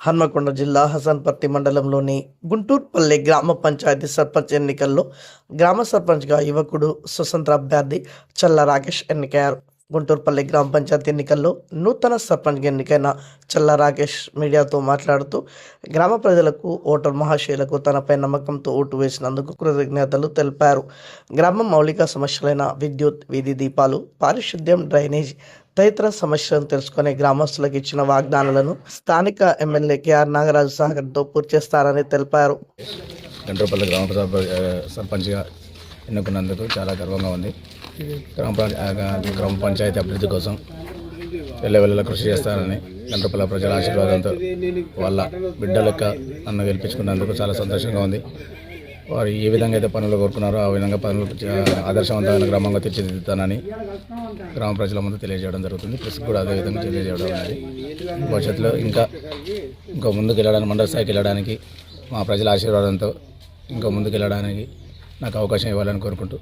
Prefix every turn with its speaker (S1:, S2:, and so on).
S1: హన్మకొండ జిల్లా హసన్పర్తి మండలంలోని గుంటూరుపల్లి గ్రామ పంచాయతీ సర్పంచ్ ఎన్నికల్లో గ్రామ సర్పంచ్గా యువకుడు స్వతంత్ర అభ్యర్థి చల్ల రాకేష్ ఎన్నికయ్యారు. గుంటూరుపల్లి గ్రామ పంచాయతీ ఎన్నికల్లో నూతన సర్పంచ్ ఎన్నికైన చల్ల రాకేష్ మీడియాతో మాట్లాడుతూ గ్రామ ప్రజలకు ఓటర్ మహాశయులకు తనపై నమ్మకంతో ఓటు వేసినందుకు కృతజ్ఞతలు తెలిపారు. గ్రామ మౌలిక సమస్యలైన విద్యుత్ వీధి దీపాలు పారిశుద్ధ్యం డ్రైనేజ్ తదితర సమస్యలను తెలుసుకునే గ్రామస్తులకు ఇచ్చిన వాగ్దానాలను స్థానిక ఎమ్మెల్యే కేఆర్ నాగరాజు సహకారంతో పూర్తి చేస్తారని తెలిపారు.
S2: గ్రామ సర్పంచ్గా ఎన్నుకున్నందుకు చాలా గర్వంగా ఉంది. గ్రామ గ్రామ పంచాయతీ అభివృద్ధి కోసం వెళ్ళవెళ్ళ కృషి చేస్తానని గంటపల్ల ప్రజల ఆశీర్వాదంతో వాళ్ళ బిడ్డలక్క నన్ను గెలిపించుకున్నందుకు చాలా సంతోషంగా ఉంది. వారు ఏ విధంగా అయితే పనులు కోరుకున్నారో ఆ విధంగా పనులు ఆదర్శవంతమైన గ్రామంగా తీర్చిదిద్దుతానని గ్రామ ప్రజల ముందు తెలియజేయడం జరుగుతుంది. ప్రెస్ కూడా అదే విధంగా తెలియజేయడం అనేది భవిష్యత్తులో ఇంకా ఇంకా ముందుకు వెళ్ళడానికి మండల స్థాయికి వెళ్ళడానికి మా ప్రజల ఆశీర్వాదంతో ఇంకా ముందుకు వెళ్ళడానికి నాకు అవకాశం ఇవ్వాలని కోరుకుంటూ